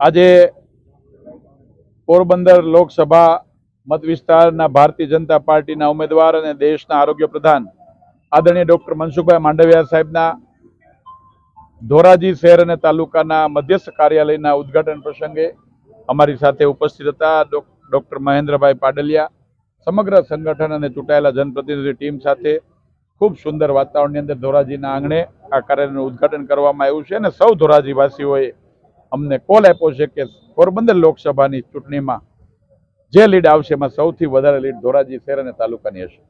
આજે પોરબંદર લોકસભા મત વિસ્તારના ભારતીય જનતા પાર્ટીના ઉમેદવાર અને દેશના આરોગ્ય પ્રધાન આદરણીય ડૉક્ટર મનસુખભાઈ માંડવિયા સાહેબના ધોરાજી શહેર અને તાલુકાના મધ્યસ્થ કાર્યાલયના ઉદ્ઘાટન પ્રસંગે અમારી સાથે ઉપસ્થિત હતા ડૉક્ટર મહેન્દ્રભાઈ પાડલિયા, સમગ્ર સંગઠન અને ચૂંટાયેલા જનપ્રતિનિધિ ટીમ સાથે ખૂબ સુંદર વાતાવરણની અંદર ધોરાજીના આંગણે આ કાર્યનું ઉદ્ઘાટન કરવામાં આવ્યું છે અને સૌ ધોરાજીવાસીઓએ અમને કોલ આપ્યો છે કે પોરબંદર લોકસભાની ચૂંટણીમાં જે લીડ આવશે એમાં સૌથી વધારે લીડ ધોરાજી શહેર અને તાલુકાની હશે.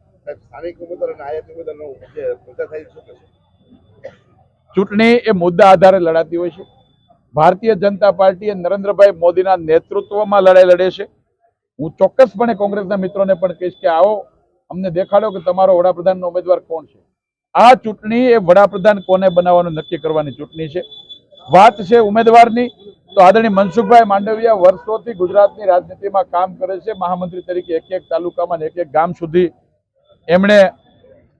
ચૂંટણી એ મુદ્દા આધારે લડાતી હોય છે. ભારતીય જનતા પાર્ટી એ નરેન્દ્રભાઈ મોદીના નેતૃત્વમાં લડાઈ લડે છે. હું ચોક્કસપણે કોંગ્રેસના મિત્રોને પણ કહીશ કે આવો અમને દેખાડો કે તમારો વડાપ્રધાનનો ઉમેદવાર કોણ છે. આ ચૂંટણી એ વડાપ્રધાન કોને બનાવવાનું નક્કી કરવાની ચૂંટણી છે? વાત છે ઉમેદવારની, તો આદરણીય મનસુખભાઈ માંડવિયા વર્ષોથી ગુજરાતની રાજનીતિમાં કામ કરે છે. મહામંત્રી તરીકે એક એક તાલુકામાં એક એક ગામ સુધી એમણે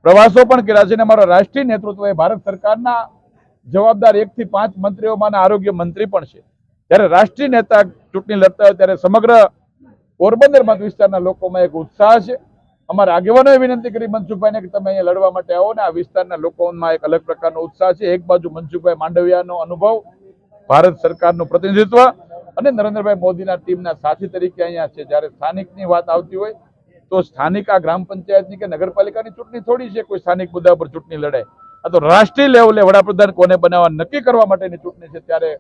પ્રવાસો પણ કર્યા છે અને અમારા રાષ્ટ્રીય નેતૃત્વ એ ભારત સરકારના જવાબદાર એક થી પાંચ મંત્રીઓમાંના આરોગ્ય મંત્રી પણ છે. જ્યારે રાષ્ટ્રીય નેતા ચૂંટણી લડતા હોય ત્યારે સમગ્ર પોરબંદર મત વિસ્તારના લોકોમાં એક ઉત્સાહ છે. અમારા આગેવાનોએ વિનંતી કરી મનસુખભાઈને કે તમે અહીંયા લડવા માટે આવો ને આ વિસ્તારના લોકોમાં એક અલગ પ્રકારનો ઉત્સાહ છે. એક બાજુ મનસુખભાઈ માંડવિયાનો અનુભવ, ભારત સરકારનું પ્રતિનિધિત્વ અને નરેન્દ્રભાઈ મોદીના ટીમના સાથી તરીકે અહીંયા છે. જ્યારે સ્થાનિકની વાત આવતી હોય તો સ્થાનિક આ ગ્રામ પંચાયતની કે નગરપાલિકાની ચૂંટણી થોડી છે. કોઈ સ્થાનિક મુદ્દા પર ચૂંટણી લડાય આ તો રાષ્ટ્રીય લેવલે વડાપ્રધાન કોને બનાવવા નક્કી કરવા માટેની ચૂંટણી છે. ત્યારે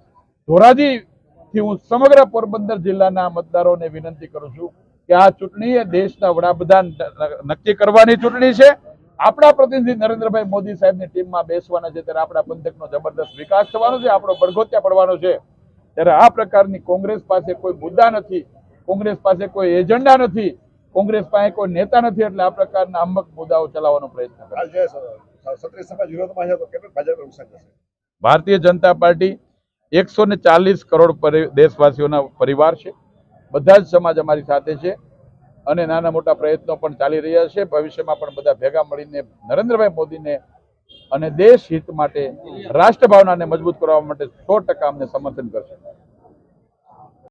ધોરાજીથી હું સમગ્ર પોરબંદર જિલ્લાના મતદારોને વિનંતી કરું છું કે આ ચૂંટણી એ દેશના વડાપ્રધાન નક્કી કરવાની ચૂંટણી છે. આપણા પ્રતિનિધિ નરેન્દ્રભાઈ મોદી સાહેબની ટીમમાં બેસવાના છે ત્યારે આપણા પંથકનો જબરદસ્ત વિકાસ થવાનો છે આપણો બળગોત્યા પડવાનો છે. ત્યારે આ પ્રકારની કોંગ્રેસ પાસે કોઈ મુદ્દા નથી કોંગ્રેસ પાસે કોઈ એજન્ડા નથી કોંગ્રેસ પાસે કોઈ નેતા નથી એટલે આ પ્રકારના અમુક મુદ્દાઓ ચલાવવાનો પ્રયત્ન કરે ભારતીય જનતા પાર્ટી એકસો ને ચાલીસ કરોડ દેશવાસીઓના પરિવાર છે. બધા જ સમાજ અમારી સાથે છે અને નાના મોટા પ્રયત્નો પણ ચાલી રહ્યા છે. ભવિષ્યમાં પણ બધા ભેગા મળીને નરેન્દ્રભાઈ મોદીને અને દેશ હિત માટે રાષ્ટ્ર ભાવનાને મજબૂત કરવા માટે સો ટકા અમને સમર્થન કરશે.